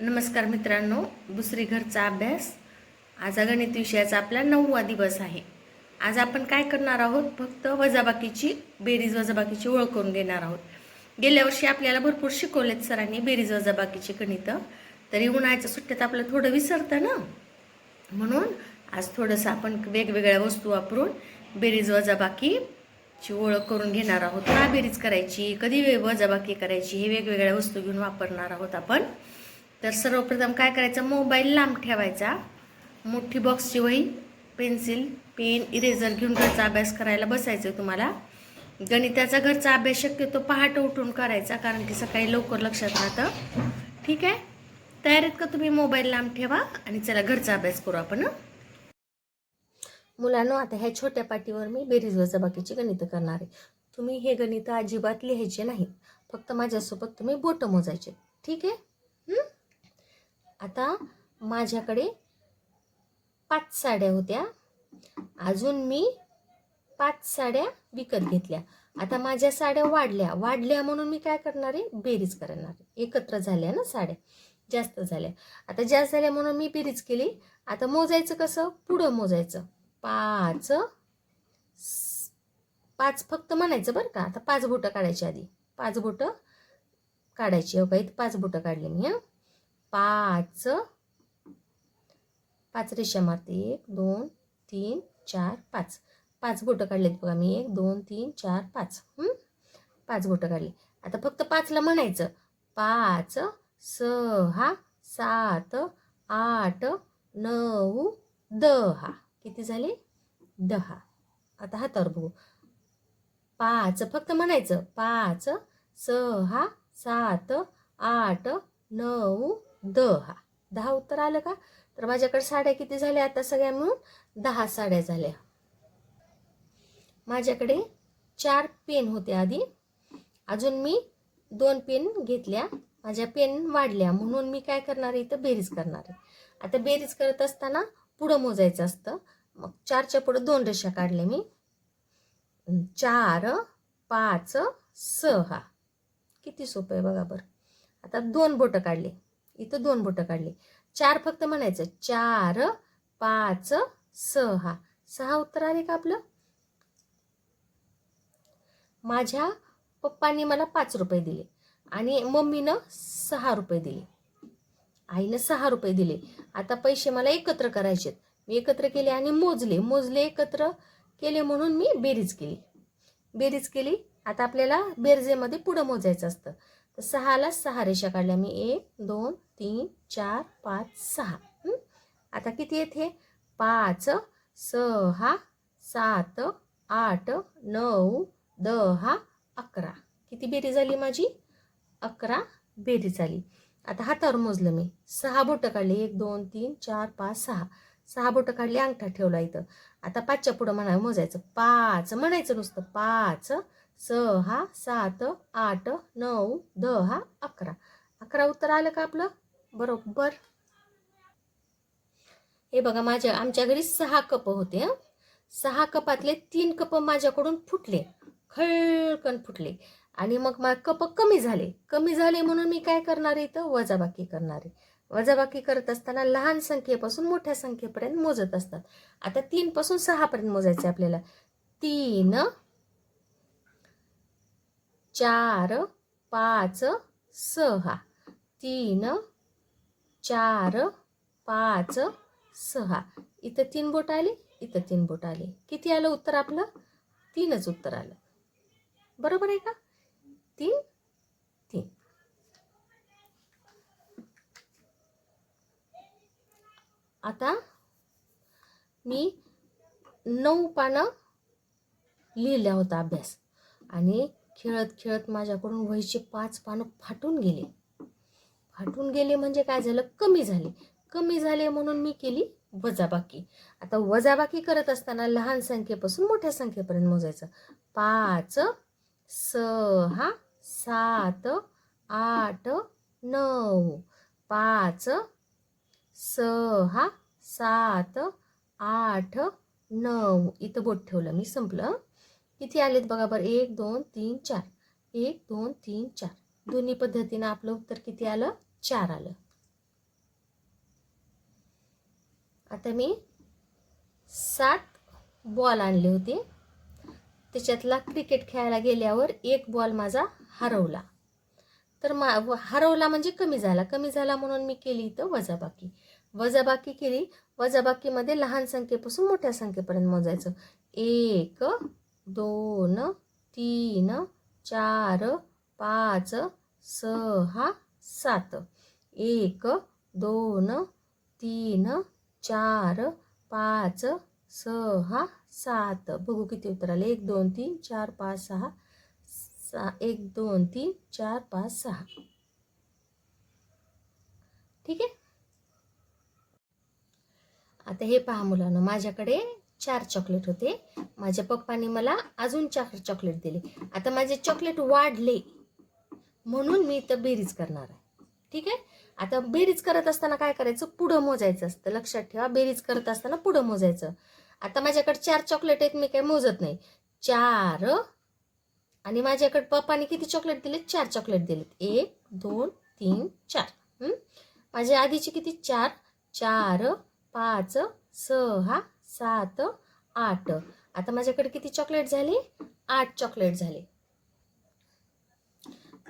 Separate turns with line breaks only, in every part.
नमस्कार मित्रांनो दुसरी घरचा अभ्यास. आज हा गणित विषयाचा आपला नववा दिवस आहे. आज आपण काय करणार आहोत? फक्त वजाबाकीची बेरीज वजाबाकीची ओळख करून घेणार आहोत. गेल्या वर्षी आपल्याला भरपूर शिकवलेत सरांनी बेरीज वजाबाकीची गणितं. तरी उन्हाळ्याच्या सुट्ट्यात आपलं थोडं विसरतं ना? म्हणून आज थोडंसं आपण वेगवेगळ्या वस्तू वापरून बेरीज वजाबाकीची ओळख करून घेणार आहोत. का बेरीज करायची? कधी वे- वजाबाकी करायची? हे वेगवेगळ्या वस्तू घेऊन वापरणार आहोत आपण. तर सर्वप्रथम काय करायचं? मोबाईल लांब ठेवायचा. मोठी बॉक्सची वही पेन्सिल पेन इरेझर घेऊन घरचा अभ्यास करायला बसायचं तुम्हाला. गणिताचा घरचा अभ्यास शक्यतो पहाट उठून करायचा कारण की सकाळी लवकर लक्षात राहतं. ठीक आहे? तयारीत का तुम्ही? मोबाईल लांब ठेवा आणि चला घरचा अभ्यास करू आपण मुलांनो आता ह्या छोट्या पाटीवर मी बेरीज वजाबाकीची गणितं करणार आहे. तुम्ही हे गणित अजिबात लिहायचे नाहीत फक्त माझ्यासोबत तुम्ही बोटं मोजायचे. ठीक आहे? आता माझ्याकडे पाच साड्या होत्या. अजून मी पाच साड्या विकत घेतल्या. आता माझ्या साड्या वाढल्या. वाढल्या म्हणून मी काय करणार आहे? बेरीज करणार आहे. एकत्र झाल्या ना साड्या. जास्त झाल्या. आता जास्त झाल्या म्हणून मी बेरीज केली. आता मोजायचं कसं? पुढं मोजायचं. पाच पाच फक्त म्हणायचं बरं का? आता पाच बोटं काढायची आधी. पाच बोटं काढायची. हो काही पाच बोटं काढली मी हां. पाच पाच रेषा मारते एक दोन तीन चार पाच. पाच बोटं काढलेत बघा मी. एक दोन तीन चार पाच. पाच बोटं काढली. आता फक्त पाचला म्हणायचं. पाच सहा सात आठ नऊ दहा. किती झाले? दहा. आता हातावर बघू. पाच फक्त म्हणायचं. पाच सहा सात आठ नऊ द हा. दहा उत्तर आलं का? तर माझ्याकडे साड्या किती झाल्या आता सगळ्या मिळून दहा साड्या झाल्या. माझ्याकडे चार पेन होते आधी. अजून मी दोन पेन घेतल्या. माझ्या पेन वाढल्या. म्हणून मी काय करणार आहे? इथं बेरीज करणार आहे. आता बेरीज करत असताना पुढं मोजायचं असतं. मग चारच्या पुढं दोन रेषा काढल्या मी. चार पाच सहा किती सोपं आहे बघा बरं. आता दोन बोटं काढले. इथं दोन बोटं काढले. चार फक्त म्हणायचं. चार पाच सहा. सहा उत्तर आले का आपलं? माझ्या पप्पांनी मला पाच रुपये दिले आणि मम्मीनं सहा रुपये दिले. आईनं सहा रुपये दिले. आता पैसे मला एकत्र करायचेत मी एकत्र केले आणि मोजले. मोजले एकत्र केले म्हणून मी बेरीज केली. बेरीज केली. आता आपल्याला बेरजेमध्ये पुढं मोजायचं असतं. तर सहाला सहा रेषा काढल्या. मी एक दोन तीन चार पाच सहा. आता किती येते पाच सहा सात आठ नऊ दहा अकरा. किती बेरी झाली माझी? अकरा बेरी झाली. आता हातावर मोजलं मी. सहा बोटं काढली. एक दोन तीन चार पाच सहा. सहा बोटं काढली अंगठा ठेवला इथं. आता पाचच्या पुढं म्हणा मोजायचं. पाच म्हणायचं नुसतं. पाच सहा सात आठ नऊ दहा अकरा. अकरा उत्तर आलं का आपलं? बरोबर. हे बघा माझ्या आमच्या घरी सहा कप होते हं. सहा कपातले तीन कप माझ्याकडून फुटले खळकन फुटले. आणि मग मा कप कमी झाले. कमी झाले म्हणून मी काय करणार आहे इथं? वजाबाकी करणार आहे. वजाबाकी करत असताना लहान संख्येपासून मोठ्या संख्येपर्यंत मोजत असतात. आता तीनपासून सहापर्यंत मोजायचे आपल्याला. तीन चार पाच सहा. तीन चार पाच सहा. इथं तीन बोट आली इथं तीन बोट आली. किती आलं उत्तर आपलं? तीनच उत्तर आलं. बरोबर आहे का? तीन तीन. आता मी नऊ पानं लिहिल्या होता अभ्यास. आणि खेळत खेळत माझ्याकडून वहीचे पाच पानं फाटून गेले. फाटून गेले म्हणजे काय झालं? कमी झाले. कमी झाले म्हणून मी केली वजाबाकी. आता वजाबाकी करत असताना लहान संख्येपासून मोठ्या संख्येपर्यंत मोजायचं. पाच सहा सात आठ नऊ. पाच सहा सात आठ नऊ. इथं बोट ठेवलं मी संपलं. किती आलेत बघा बरं? एक दोन तीन चार. एक दोन तीन चार. दोन्ही पद्धतीनं आपलं उत्तर किती आलं? चार आलं. आता मी सात बॉल आणले होते. त्याच्यातला क्रिकेट खेळायला गेल्यावर एक बॉल माझा हरवला. तर मा हरवला म्हणजे कमी झाला. कमी झाला म्हणून मी केली इथं वजाबाकी. वजाबाकी केली. वजाबाकीमध्ये लहान संख्येपासून मोठ्या संख्येपर्यंत मोजायचं. एक दोन तीन चार पाच सहा सात. एक दोन तीन चार पाच सहा सात. बघू किती उत्तर आले. एक दोन तीन चार पाच सहा सा एक दोन तीन चार पाच सहा. ठीक आहे? आता हे पहा मुलांना. माझ्याकडे चार चॉकलेट होते. माझ्या पप्पाने मला अजून चार चॉकलेट दिले. आता माझे चॉकलेट वाढले. म्हणून मी इथं बेरीज करणार आहे. ठीक आहे? आता बेरीज करत असताना काय करायचं? पुढं मोजायचं असतं. लक्षात ठेवा बेरीज करत असताना पुढं मोजायचं. आता माझ्याकडे चार चॉकलेट आहेत मी काही मोजत नाही. चार. आणि माझ्याकडे पप्पाने किती चॉकलेट दिलेत चार चॉकलेट दिलेत. एक दोन तीन चार. माझ्या आधीचे किती? चार. चार पाच सहा सात आठ. आता माझ्याकडे किती चॉकलेट झाले? आठ चॉकलेट झाले.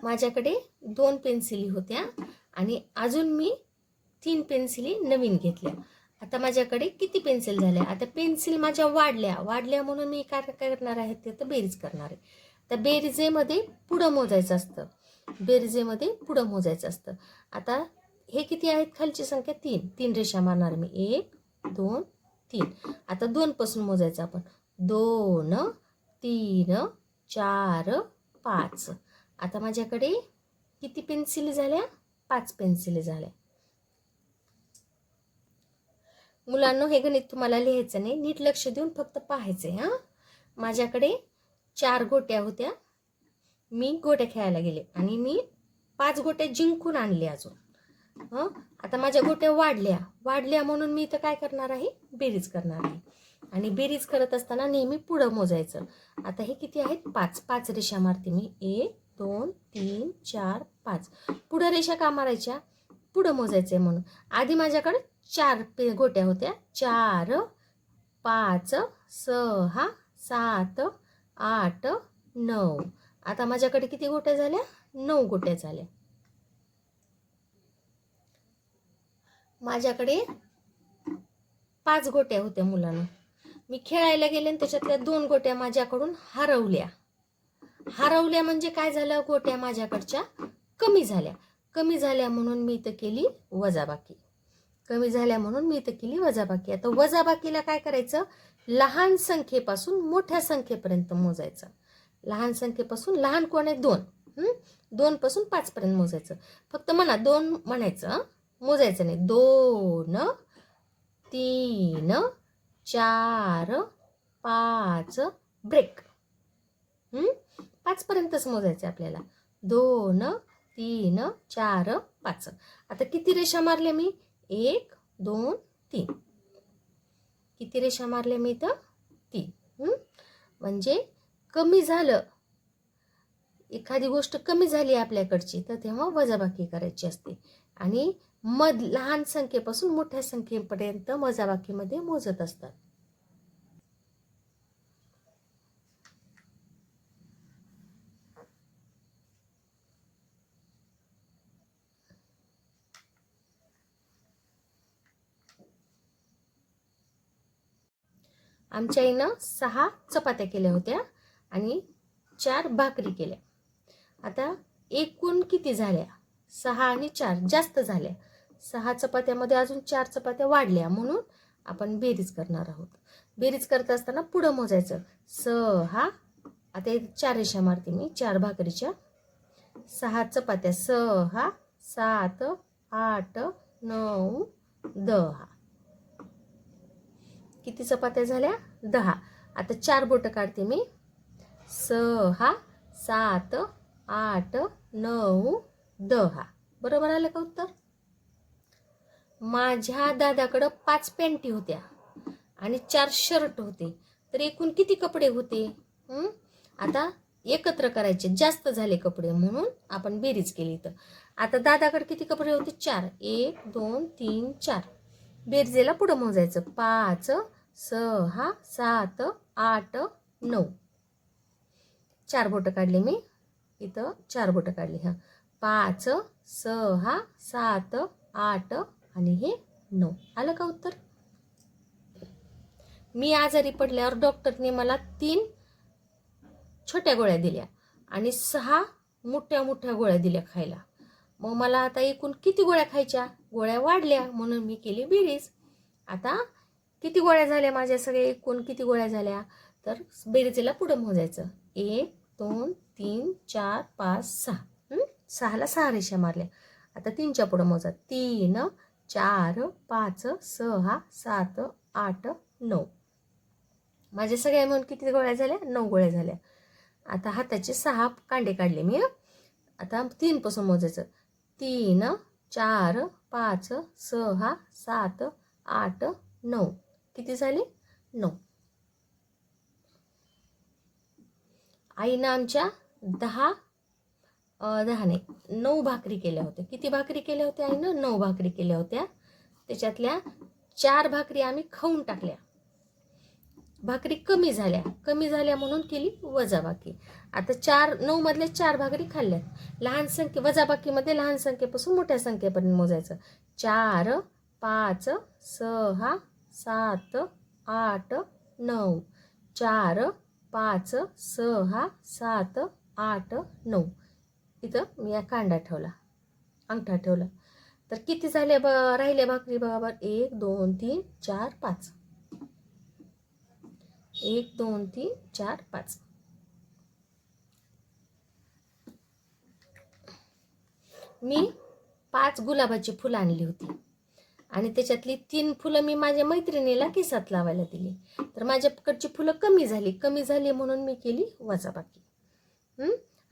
माझ्याकडे दोन पेन्सिली होत्या आणि अजून मी तीन पेन्सिली नवीन घेतल्या. आता माझ्याकडे किती पेन्सिल झाल्या? आता पेन्सिल माझ्या वाढल्या. वाढल्या म्हणून मी काय काय करणार आहे? ते तर बेरीज करणार आहे. तर बेरीजेमध्ये पुढं मोजायचं असतं. बेरीजेमध्ये पुढं मोजायचं असतं. आता हे किती आहेत? खालची संख्या तीन. तीन रेषा मारणार मी. एक दोन तीन. आता दोनपासून मोजायचं आपण. दोन तीन चार पाच. आता माझ्याकडे किती पेन्सिली झाल्या? पाच पेन्सिली झाल्या. मुलांना हे गणित तुम्हाला लिहायचं नाही. नीट लक्ष देऊन फक्त पाहायचं आहे हां? माझ्याकडे चार गोट्या होत्या. मी गोट्या खेळायला गेले आणि मी पाच गोट्या जिंकून आणले अजून. हं? आता माझ्या गोट्या वाढल्या. वाढल्या म्हणून मी इथं काय करणार आहे? बेरीज करणार आहे. आणि बेरीज करत असताना नेहमी पुढं मोजायचं. आता हे किती आहेत? पाच. पाच रेषा मारते मी. एक दोन तीन चार पाच. पुढं रेषा का मारायच्या? पुढं मोजायचं आहे म्हणून. आधी माझ्याकडे चार पे गोट्या होत्या. चार पाच सहा सात आठ नऊ. आता माझ्याकडे किती गोट्या झाल्या? नऊ गोट्या झाल्या. माझ्याकडे पाच गोट्या होत्या मुलांना. मी खेळायला गेले आणि त्याच्यातल्या दोन गोट्या माझ्याकडून हरवल्या. हरवल्या म्हणजे काय झालं? गोट्या माझ्याकडच्या कमी झाल्या. कमी झाल्या म्हणून मी इथं केली वजाबाकी. कमी झाल्या म्हणून मी इथं केली वजाबाकी. आता वजाबाकीला काय करायचं? लहान संख्येपासून मोठ्या संख्येपर्यंत मोजायचं. लहान संख्येपासून लहान कोण आहे? दोन. दोनपासून पाचपर्यंत मोजायचं. फक्त म्हणा दोन म्हणायचं मोजायचं नाही. दोन तीन चार पाच ब्रेक. पाचपर्यंतच मोजायचं आपल्याला. दोन तीन चार पाच. आता किती रेषा मारल्या मी? एक दोन तीन. किती रेषा मारल्या मी तर तीन. म्हणजे कमी झालं. एखादी गोष्ट कमी झाली आपल्याकडची तर तेव्हा वजाबाकी करायची असते. आणि मध लहान संख्येपासून मोठ्या संख्येपर्यंत मजाबाकीमध्ये मोजत असतात. आमच्या आईनं सहा चपात्या केल्या होत्या आणि चार भाकरी केल्या. आता एकूण किती झाल्या? सहा आणि चार जास्त झाल्या. सहा चपात्यामध्ये अजून चार चपात्या वाढल्या म्हणून आपण बेरीज करणार आहोत. बेरीज करत असताना पुढं मोजायचं. सहा आता चार रेषा मारते मी चार भाकरीच्या. सहा चपात्या. सहा सात आठ नऊ दहा. किती चपात्या झाल्या? दहा. आता चार बोटं काढते मी. सहा सात आठ नऊ दहा. बरोबर आलं का उत्तर? माझ्या दादाकडं पाच पॅन्टी होत्या आणि चार शर्ट होते. तर एकूण किती कपडे होते? आता एकत्र करायचे. जास्त झाले कपडे म्हणून आपण बेरीज केली तर आता दादाकडे किती कपडे होते? चार. एक दोन तीन चार. बेरजेला पुढं मोजायचं. पाच सहा सात आठ नऊ. चार बोटं काढले मी. इथं चार बोटं काढली. हां. पाच सहा सात आठ आणि हे नऊ. आलं का उत्तर? मी आजारी पडल्यावर डॉक्टरने मला तीन छोट्या गोळ्या दिल्या आणि सहा मोठ्या मोठ्या गोळ्या दिल्या खायला. मग मला आता एकूण किती गोळ्या खायच्या? गोळ्या वाढल्या म्हणून मी केली बेरीज. आता किती गोळ्या झाल्या माझ्या सगळ्या? एकूण किती गोळ्या झाल्या? तर बेरीजेला पुढं मोजायचं. एक दोन तीन चार पाच सहा. सहाला सहा रेषा मारल्या. आता तीनच्या पुढं मोजा. तीन चार पाच सहा सात आठ नऊ. माझ्या सगळ्या मिळून किती गोळ्या झाल्या? नऊ गोळ्या झाल्या. आता हाताचे सहा कांडे काढले मी आता तीनपासून मोजायचं. तीन चार पाच सहा सात आठ नऊ. किती झाले? नऊ. आईनं आमच्या दहा दहा नाही नऊ भाकरी केल्या होत्या. किती भाकरी केल्या होत्या आईनं? नऊ भाकरी केल्या होत्या. त्याच्यातल्या चार भाकरी आम्ही खाऊन टाकल्या. भाकरी कमी झाल्या. कमी झाल्या म्हणून केली वजाबाकी. आता चार नऊ मधल्या चार भाकरी खाल्ल्यात. लहान संख्ये वजाबाकीमध्ये लहान संख्येपासून मोठ्या संख्येपर्यंत मोजायचं. चार पाच सहा सात आठ नऊ. चार पाच सहा सात आठ नऊ. इथं मी या कांदा ठेवला अंगठा ठेवला. तर किती झाले ब राहिले भाकरी बरोबर एक दोन तीन चार पाच. एक दोन तीन चार पाच. मी पाच गुलाबाची फुलं आणली होती. आणि त्याच्यातली तीन फुलं मी माझ्या मैत्रिणीला केसात लावायला दिली. तर माझ्याकडची फुलं कमी झाली. कमी झाली म्हणून मी केली वजाबाकी.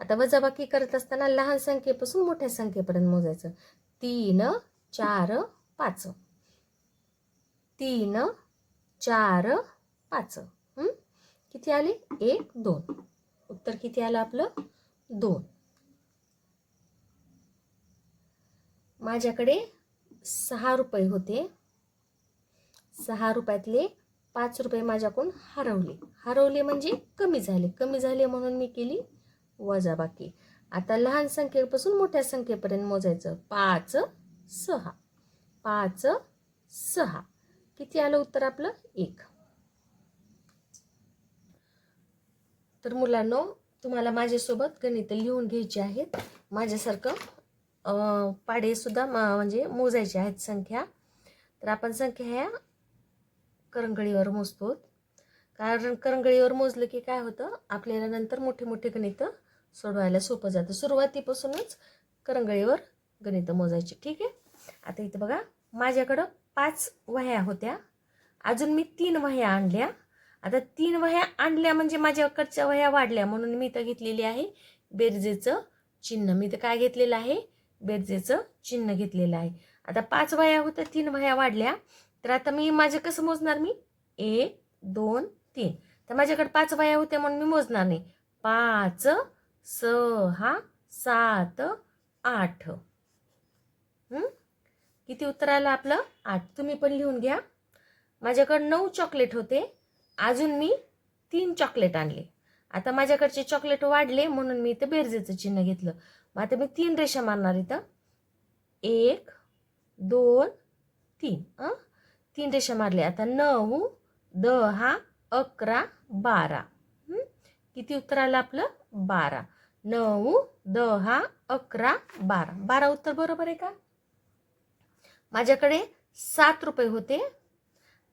आता वजाबाकी करत असताना लहान संख्येपासून मोठ्या संख्येपर्यंत मोजायचं. तीन चार पाच. तीन चार पाच. किती आले? एक दोन. उत्तर किती आलं आपलं? दोन. माझ्याकडे सहा रुपये होते. सहा रुपयातले पाच रुपये माझ्याकडून हरवले. हरवले म्हणजे कमी झाले. कमी झाले म्हणून मी केली वजाबाकी. आता लहान संख्येपासून मोठ्या संख्येपर्यंत मोजायचं. पाच सहा. पाच सहा. किती आलं उत्तर आपलं? एक. तर मुलांनो तुम्हाला माझ्यासोबत गणित लिहून घ्यायची आहेत. माझ्यासारखं पाडेसुद्धा पाढेसुद्धा म्हणजे मोजायचे आहेत संख्या. तर आपण संख्या ह्या करंगळीवर मोजतो. कारण करंगळीवर मोजलं की काय होतं? आपल्याला नंतर मोठे मोठे गणितं सोडवायला सोपं जातं. सुरुवातीपासूनच करंगळीवर गणितं मोजायची. ठीक आहे? आता इथं बघा माझ्याकडं पाच वह्या होत्या. अजून मी तीन वह्या आणल्या. आता तीन वह्या आणल्या म्हणजे माझ्याकडच्या वह्या वाढल्या म्हणून मी इथं घेतलेली आहे बेरजेचं चिन्ह. मी तर काय घेतलेलं आहे? बेरजेचं चिन्ह घेतलेलं आहे. आता पाच वह्या होत्या तीन वह्या वाढल्या. तर आता मी माझे कसं मोजणार मी? एक दोन तीन. तर माझ्याकडे पाच वह्या होत्या म्हणून मी मोजणार नाही. पाच सहा सात आठ. किती उत्तर आलं आपलं? आठ. तुम्ही पण लिहून घ्या. माझ्याकडे नऊ चॉकलेट होते. अजून मी तीन चॉकलेट आणले. आता माझ्याकडचे चॉकलेट वाढले म्हणून मी इथं बेरजेचं चिन्ह घेतलं. मग आता मी तीन रेषा मारणार इथं. एक दोन तीन. अं? तीन रेषा मारले. आता नऊ दहा अकरा बारा. किती उत्तर आलं आपलं? बारा. नऊ दहा अकरा बारा. बारा उत्तर बरोबर आहे का? माझ्याकडे सात रुपये होते.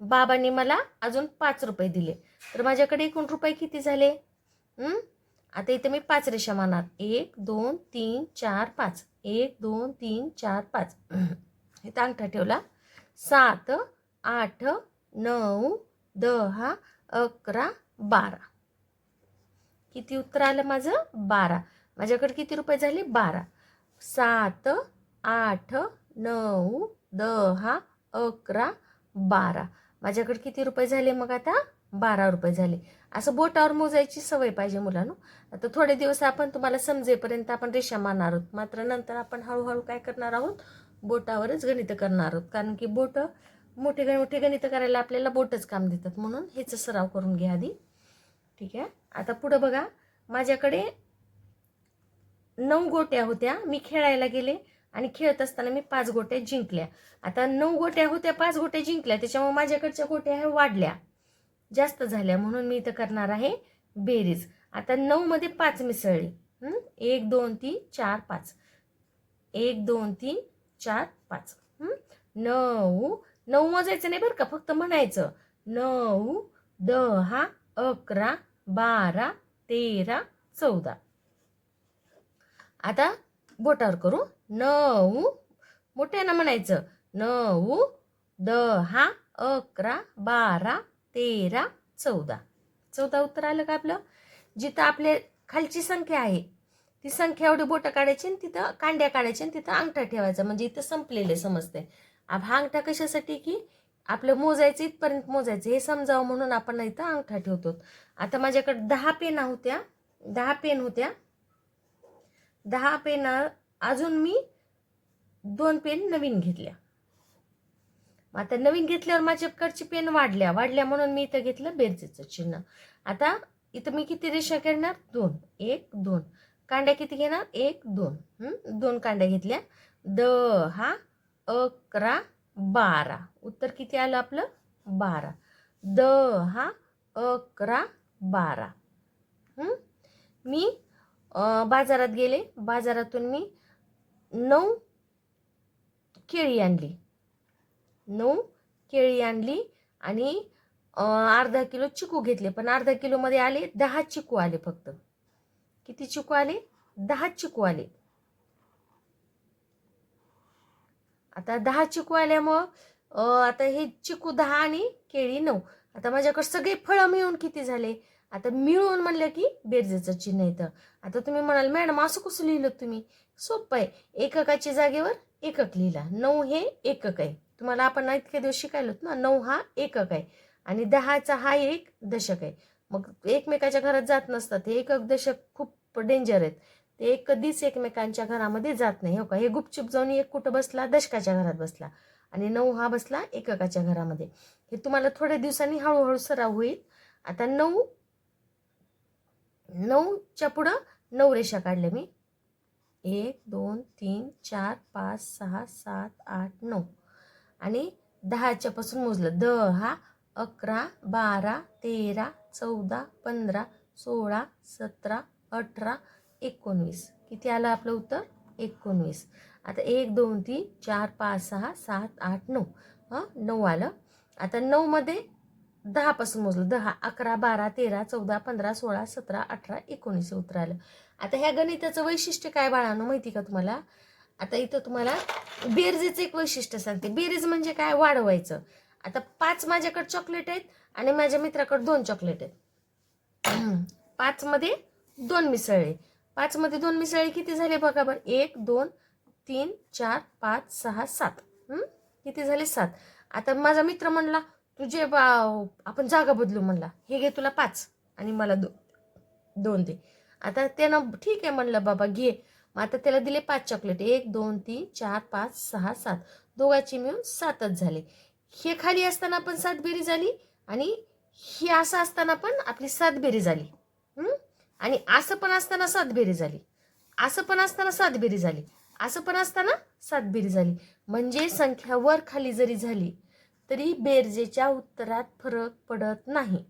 बाबांनी मला अजून पाच रुपये दिले. तर माझ्याकडे एकूण रुपये किती झाले? आता इथे मी पाच रेषा मारणार. एक दोन तीन चार पाच. एक दोन तीन चार पाच. इथं अंगठा ठेवला. सात आठ नऊ दहा अकरा बारा. किती उत्तर आलं माझं? बारा. माझ्याकडे किती रुपये झाले? बारा. सात आठ नऊ दहा अकरा बारा. माझ्याकडे किती रुपये झाले मग आता? बारा रुपये झाले. असं बोटावर मोजायची सवय पाहिजे मुलांनो. आता थोडे दिवस आपण तुम्हाला समजेपर्यंत आपण रेषा मारणार आहोत. मात्र नंतर आपण हळूहळू काय करणार आहोत? बोटावरच गणित करणार आहोत. कारण की बोट मोठे मोठे गणित करायला आपल्याला बोटच काम देतात. म्हणून हेच सराव करून घ्या आधी. ठीक आहे? आता पुढं बघा. माझ्याकडे नऊ गोट्या होत्या. मी खेळायला गेले आणि खेळत असताना मी पाच गोट्या जिंकल्या. आता नऊ गोट्या होत्या पाच गोट्या जिंकल्या. त्याच्यामुळे माझ्याकडच्या गोट्या ह्या वाढल्या. जास्त झाल्या म्हणून मी इथं करणार आहे बेरीज. आता नऊ मध्ये पाच मिसळली. एक दोन तीन चार पाच. एक दोन तीन चार पाच. नऊ. नऊ मोजायचं नाही बरं का? फक्त म्हणायचं. नऊ दहा अकरा बारा तेरा चौदा. आता बोटावर करू. नऊ. मोठ्यानं म्हणायचं. नऊ दहा अकरा बारा तेरा चौदा. चौदा उत्तर आलं का आपलं? जिथं आपले खालची संख्या आहे ती संख्या एवढी बोटं काढायची आणि तिथं कांड्या काढायची आणि तिथं अंगठा ठेवायचा. म्हणजे इथं संपलेले समजते हा अंगठा कशासाठी की आपलं मोजायचं इथपर्यंत मोजायचं. हे समजावं म्हणून आपण इथं अंगठा ठेवतो. आता माझ्याकडे दहा पेना होत्या. दहा पेन होत्या. दहा पेना अजून मी दोन पेन नवीन घेतल्या. आता नवीन घेतल्यावर माझ्याकडची पेन वाढल्या. वाढल्या म्हणून मी इथं घेतलं बेरजेचं चिन्ह. आता इथं मी किती रेषा करणार? दोन. एक दोन. कांड्या किती घेणार? एक दोन. दोन कांड्या घेतल्या. दहा अकरा बारा. उत्तर किती आलं आपलं? बारा. दहा अकरा बारा. मी बाजारात गेले. बाजारातून मी नऊ केळी आणली. नऊ केळी आणली आणि अर्धा किलो चिकू घेतले. पण अर्धा किलोमध्ये आले दहा चिकू आले फक्त. किती चिकू आले? दहा चिकू आले. आता दहा चिकू आल्यामुळं आता हे चिकू दहा आणि केळी नऊ. आता माझ्याकडे सगळे फळं मिळून किती झाले? आता मिळून म्हणलं की बेरजेचं चिन्ह येतं आता तुम्ही म्हणाल मॅडम असं कसं लिहिलं तुम्ही? सोपं आहे. एककाच्या जागेवर एकक लिहिला. नऊ हे एकक आहे. तुम्हाला आपण इतके दिवस शिकायलो ना नऊ हा एकक आहे. आणि दहाचा हा एक दशक आहे. मग एकमेकाच्या घरात जात नसतात. हे एकक दशक खूप डेंजर आहेत. ते एक कधीच एकमेकांच्या घरामध्ये जात नाही हो का? हे गुपचूप जाऊन एक कुठं बसला दशकाच्या घरात बसला आणि नऊ हा बसला एककाच्या घरामध्ये. हे तुम्हाला थोड्या दिवसांनी हळूहळू सराव होईल. आता नऊ नऊच्या पुढं नऊ रेषा काढल्या मी. एक दोन तीन चार पाच सहा सात आठ नऊ. आणि दहाच्या पासून मोजलं. दहा अकरा बारा तेरा चौदा पंधरा सोळा सतरा अठरा एकोणवीस. किती आलं आपलं उत्तर? एकोणवीस. आता एक दोन तीन चार पाच सहा सात आठ नऊ. हां? नऊ आलं. आता नऊमध्ये दहापासून मोजलं. दहा अकरा बारा तेरा चौदा पंधरा सोळा सतरा अठरा एकोणीस उत्तर आलं. आता ह्या गणिताचं वैशिष्ट्य काय बाळानं माहिती का तुम्हाला? आता इथं तुम्हाला बेरजेचं एक वैशिष्ट्य सांगते. बेरीज म्हणजे काय? वाढवायचं. आता पाच माझ्याकडे चॉकलेट आहेत आणि माझ्या मित्राकडे दोन चॉकलेट आहेत. पाचमध्ये दोन मिसळले पाचमध्ये दोन मिसळले किती झाले बघा बरं. एक दोन तीन चार पाच सहा सात. किती झाले? सात. आता माझा मित्र म्हणला तुझे बा आपण जागा बदलू म्हणला. हे घे तुला पाच आणि मला दो दोन दे. आता त्यानं ठीक आहे म्हणलं बाबा घे. मग आता त्याला दिले पाच चॉकलेट एक दोन तीन चार पाच सहा सात. दोघाची मिळून सातच झाले. हे खाली असताना पण सात बेरी झाली आणि हे असं असताना पण आपली सात बेरी झाली आणि असं पण असताना सातबेरी झाली. असं पण असताना सातबेरी झाली. असं पण असताना सातबेरी झाली. म्हणजे संख्या वर खाली जरी झाली तरी बेरजेच्या उत्तरात फरक पडत नाही.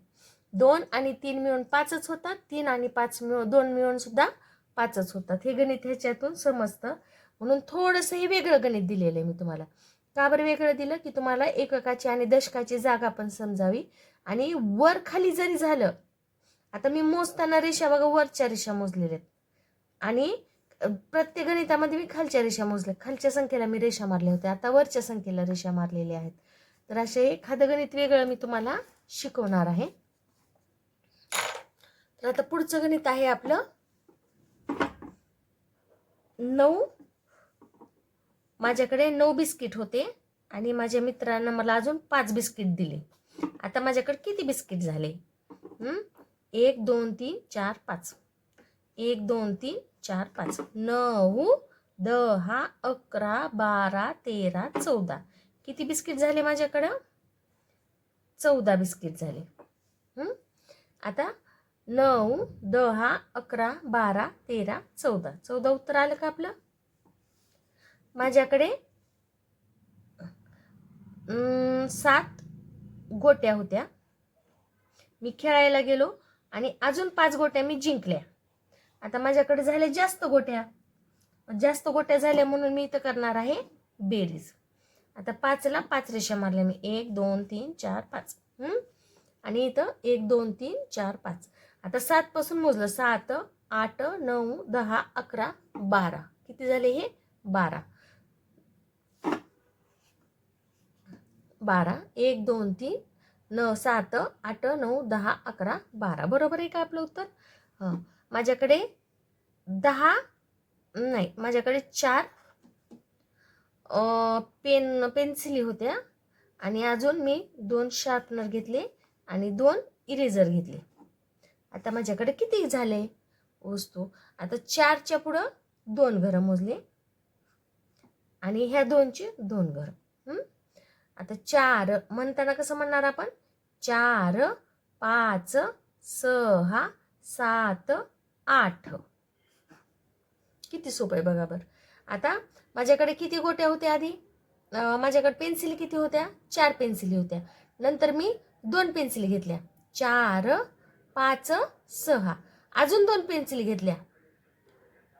दोन आणि तीन मिळून पाचच होतात. तीन आणि पाच मिळून दोन मिळून सुद्धा पाचच होतात. हे गणित ह्याच्यातून समजतं. म्हणून थोडंसं हे वेगळं गणित दिलेलं आहे मी तुम्हाला. का बरं वेगळं दिलं? की तुम्हाला एककाची आणि दशकाची जागा पण समजावी. आणि वर खाली जरी झालं आता मी मोजताना रेषा बघा वरच्या रेषा मोजलेल्या आहेत. आणि प्रत्येक गणितामध्ये मी खालच्या रेषा मोजल्या. खालच्या संख्येला मी रेषा मारल्या होत्या. आता वरच्या संख्येला रेषा मारलेल्या आहेत. तर असे एखादं गणित वेगळं मी तुम्हाला शिकवणार आहे. तर आता पुढचं गणित आहे आपलं नऊ. माझ्याकडे नऊ बिस्किट होते आणि माझ्या मित्रानं मला अजून पाच बिस्किट दिले. आता माझ्याकडे किती बिस्किट झाले? एक दोन तीन चार पाच. एक दोन तीन चार पाच. नऊ दहा अकरा बारा तेरा चौदा. किती बिस्किट झाले माझ्याकडं? चौदा बिस्किट झाले. आता नऊ दहा अकरा बारा तेरा चौदा. चौदा उत्तर आलं का आपलं? माझ्याकडे सात गोट्या होत्या. मी खेळायला गेलो. आणि अजून पाच गोट्या मी जिंकल्या. आता माझ्याकडे झाल्या जास्त गोट्या. जास्त गोट्या झाल्या म्हणून मी इथं करणार आहे बेरीज. आता पाचला पाच रेषा मारल्या मी. एक दोन तीन चार पाच. आणि इथं एक दोन तीन चार पाच. आता सात पासून मोजलं. सात आठ नऊ दहा अकरा बारा. किती झाले हे? बारा. बारा. एक दोन तीन न सात आठ नऊ दहा अकरा बारा. बरोबर आहे का आपलं उत्तर? हां. माझ्याकडे दहा नाही माझ्याकडे चार पेन पेन्सिली होत्या आणि अजून मी दोन शार्पनर घेतले आणि दोन इरेझर घेतले. आता माझ्याकडे किती झाले? वस्तू. आता चारच्या पुढं दोन घरं मोजले आणि ह्या दोनचे दोन घरं. आता चार म्हणताना कसं म्हणणार आपण? चार पाच सहा सात आठ. किती सोपं आहे बघा बरं. आता माझ्याकडे किती गोट्या होत्या आधी? माझ्याकडे पेन्सिल किती होत्या? चार पेन्सिली होत्या. नंतर मी दोन पेन्सिल घेतल्या. चार पाच सहा. अजून दोन पेन्सिल घेतल्या.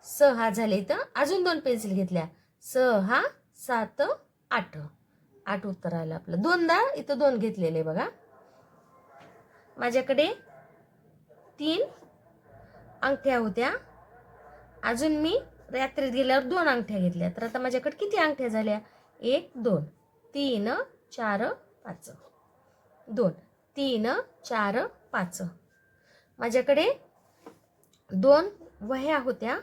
सहा झाले तर अजून दोन पेन्सिल घेतल्या. सहा सात आठ. आठ उत्तर आलं आपलं. दोनदा इथं दोन घेतलेले बघा. माझ्याकडे तीन अंगठ्या होत्या. अजून मी रात्रीत गेल्यावर दोन अंगठ्या घेतल्या. तर आता माझ्याकडे किती अंगठ्या झाल्या? एक दोन. तीन चार पाच. दोन. तीन चार पाच. माझ्याकडे दोन वह्या होत्या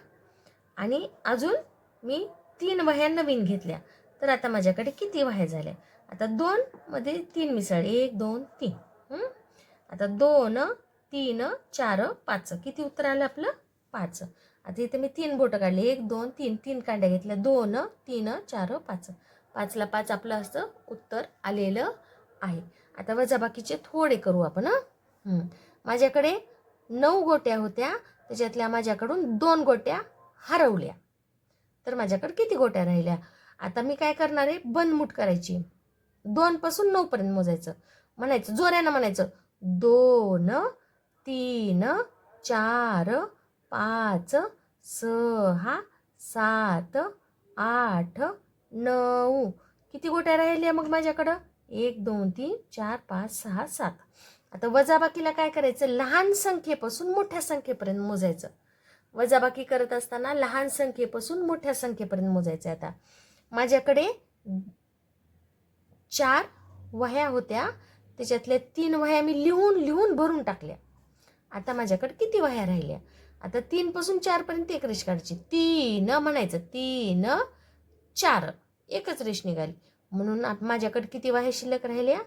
आणि अजून मी तीन वह्या नवीन घेतल्या. तर आता माझ्याकडे किती वाह्या झाल्या आता दोन मध्ये तीन मिसळ. एक दोन तीन. आता दोन तीन चार पाच. किती उत्तर आलं आपलं? पाच. आता इथे मी तीन बोटं काढले. एक दोन तीन. तीन कांड्या घेतल्या. दोन तीन चार पाच. पाचला पाच आपलं असं उत्तर आलेलं आहे. आता वजाबाकीचे थोडे करू आपण माझ्याकडे नऊ गोट्या होत्या. त्याच्यातल्या माझ्याकडून दोन गोट्या हरवल्या. तर माझ्याकडे किती गोट्या राहिल्या? आता मी काय करणार आहे? बनमूट करायची. दोन पासून नऊ पर्यंत मोजायचं. म्हणायचं जोऱ्यानं म्हणायचं दोन तीन चार पाच सहा सात आठ नऊ. किती गोट्या राहिल्या मग माझ्याकडं? एक दोन तीन चार पाच सहा सात. आता वजाबाकीला काय करायचं? लहान संख्येपासून मोठ्या संख्येपर्यंत मोजायचं. वजाबाकी करत असताना लहान संख्येपासून मोठ्या संख्येपर्यंत मोजायचं आता. माझ्याकडे चार वह्या होत्या. त्याच्यातल्या तीन वह्या मी लिहून लिहून भरून टाकल्या. आता माझ्याकडे किती वह्या राहिल्या? आता तीनपासून चारपर्यंत एक रेष काढायची. तीन म्हणायचं तीन चार. एकच रेष निघाली. म्हणून माझ्याकडे किती वह्या शिल्लक राहिल्या?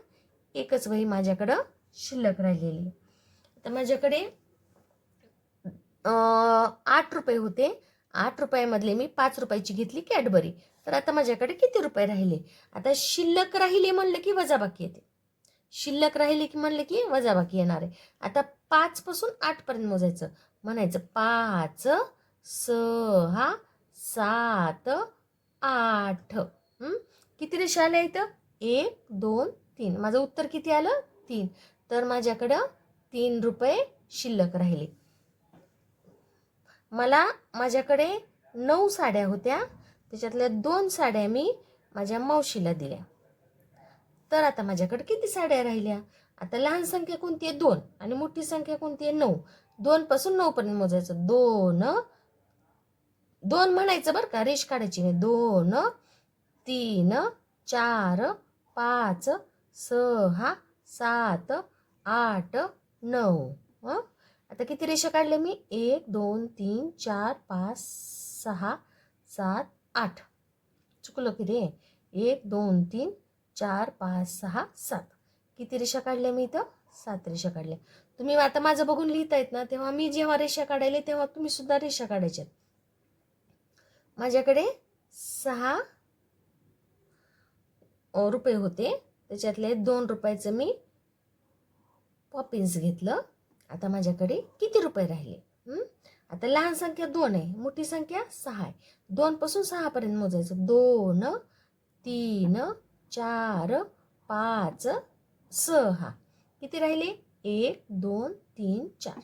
एकच वही माझ्याकडं शिल्लक राहिलेली. आता माझ्याकडे आठ रुपये होते. आठ रुपयामधले मी पाच रुपयाची घेतली कॅडबरी. तर आता माझ्याकडे किती रुपये राहिले? आता शिल्लक राहिले म्हणलं की वजाबाकी येते. शिल्लक राहिले की म्हणलं की वजाबाकी येणार आहे. आता पाचपासून आठपर्यंत मोजायचं. म्हणायचं पाच सहा सात आठ. किती रेषा आल्या इथं? एक दोन तीन. माझं उत्तर किती आलं? तीन. तर माझ्याकडं तीन रुपये शिल्लक राहिले. मला माझ्याकडे नऊ साड्या होत्या. त्याच्यातल्या दोन साड्या मी माझ्या मावशीला दिल्या. तर आता माझ्याकडे किती साड्या राहिल्या? आता लहान संख्या कोणती आहे? दोन. आणि मोठी संख्या कोणती आहे? नऊ. दोनपासून नऊपर्यंत मोजायचं. दोन दोन म्हणायचं बरं का? रेष काढायची नाही दोन तीन चार पाच सहा सात आठ नऊ. हं? आता किती रेषा काढल्या मी? एक दोन तीन चार पाच सहा सात आठ. चुकलं की रे. एक दोन तीन चार पाच सहा सात. किती रेषा काढल्या मी इथं? सात रेषा काढल्या तुम्ही आता माझं बघून लिहितायत ना तेव्हा मी जेव्हा रेषा काढायले तेव्हा तुम्ही सुद्धा रेषा काढायच्या माझ्याकडे सहा रुपये होते. त्याच्यातले दोन रुपयाचं मी पॉपिन्स घेतलं. आता माझ्याकडे किती रुपये राहिले? आता लहान संख्या दोन आहे मोठी संख्या सहा आहे. दोनपासून सहापर्यंत मोजायचं. दोन तीन चार पाच सहा. किती राहिले? एक दोन तीन चार.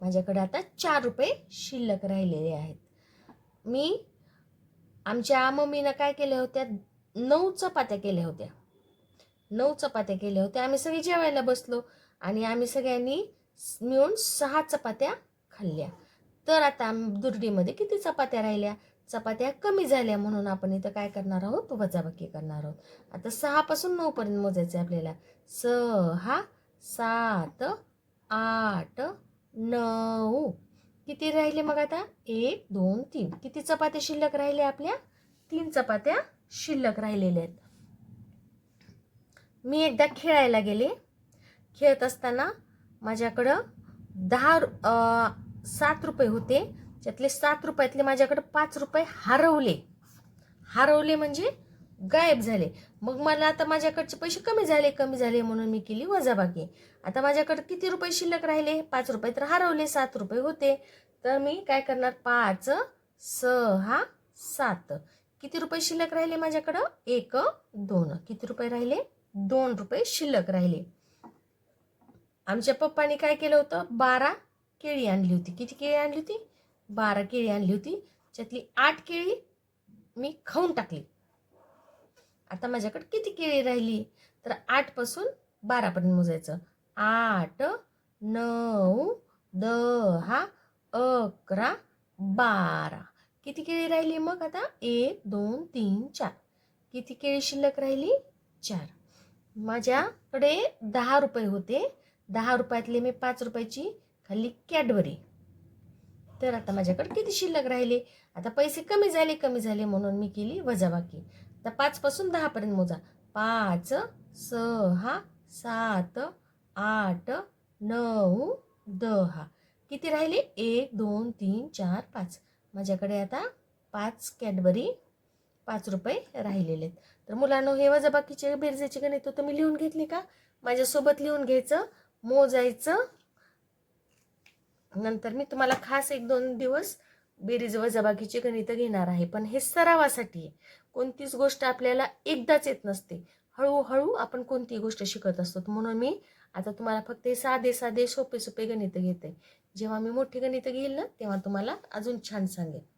माझ्याकडे आता चार रुपये शिल्लक राहिलेले आहेत. मी आमच्या मम्मीनं काय केल्या होत्या? नऊ चपात्या केल्या होत्या. नऊ चपात्या केल्या होत्या. आम्ही सगळी जेवायला बसलो. आणि आम्ही सगळ्यांनी मिळून सहा चपात्या खाल्ल्या. तर आता दुर्डीमध्ये किती चपात्या राहिल्या? चपात्या कमी झाल्या म्हणून आपण इथं काय करणार आहोत? वजाबाकी करणार आहोत. आता सहापासून नऊपर्यंत मोजायचं आहे आपल्याला. सहा सात आठ नऊ. किती राहिले मग आता? एक दोन तीन. किती चपात्या शिल्लक राहिल्या आपल्या? तीन चपात्या शिल्लक राहिलेल्या आहेत. मी एकदा खेळायला गेले. खेळत असताना माझ्याकडं दहा सात रुपये होते. त्यातले सात रुपयातले माझ्याकडं पाच रुपये हरवले. हरवले म्हणजे गायब झाले. मग मला आता माझ्याकडचे पैसे कमी झाले कमी झाले म्हणून मी केली वजाबाकी. आता माझ्याकडे किती रुपये शिल्लक राहिले? पाच रुपये तर हरवले सात रुपये होते. तर मी काय करणार? पाच सहा सात. किती रुपये शिल्लक राहिले माझ्याकडं? एक दोन. किती रुपये राहिले? दोन रुपये शिल्लक राहिले. आमच्या पप्पाने काय केलं होतं? बारा केळी आणली होती. किती केळी आणली होती? बारा केळी आणली होती. त्यातली आठ केळी मी खाऊन टाकली. आता माझ्याकडे किती केळी राहिली? तर आठपासून बारापर्यंत मोजायचं. आठ नऊ दहा अकरा बारा. किती केळी राहिली मग आता? एक दोन तीन चार. किती केळी शिल्लक राहिली? चार. माझ्याकडे दहा रुपये होते. दहा रुपयातले मी पाच रुपयाची खाल्ली कॅडबरी. तर आता माझ्याकडे किती शिल्लक राहिले? आता पैसे कमी झाले कमी झाले म्हणून मी केली वजाबाकी. आता पाचपासून दहापर्यंत मोजा. पाच सहा सात आठ नऊ दहा. किती राहिले? एक दोन तीन चार पाच. माझ्याकडे आता पाच कॅडबरी पाच रुपये राहिलेले आहेत. तर मुलांनो हे वजाबाकीचे बेरजेचे गणित तर मी लिहून घेतले का? माझ्यासोबत लिहून घ्यायचं. मोजायचं. नंतर मी तुम्हाला खास एक दोन दिवस बेरीज वजाबाकीची गणित घेणार आहे. पण हे सरावासाठी आहे. कोणतीच गोष्ट आपल्याला एकदाच येत नसते. हळूहळू आपण कोणतीही गोष्ट शिकत असतो. म्हणून मी आता तुम्हाला फक्त हे साधे साधे सोपे सोपे गणित घेते. जेव्हा मी मोठी गणितं घेईल ना तेव्हा तुम्हाला अजून छान सांगेन.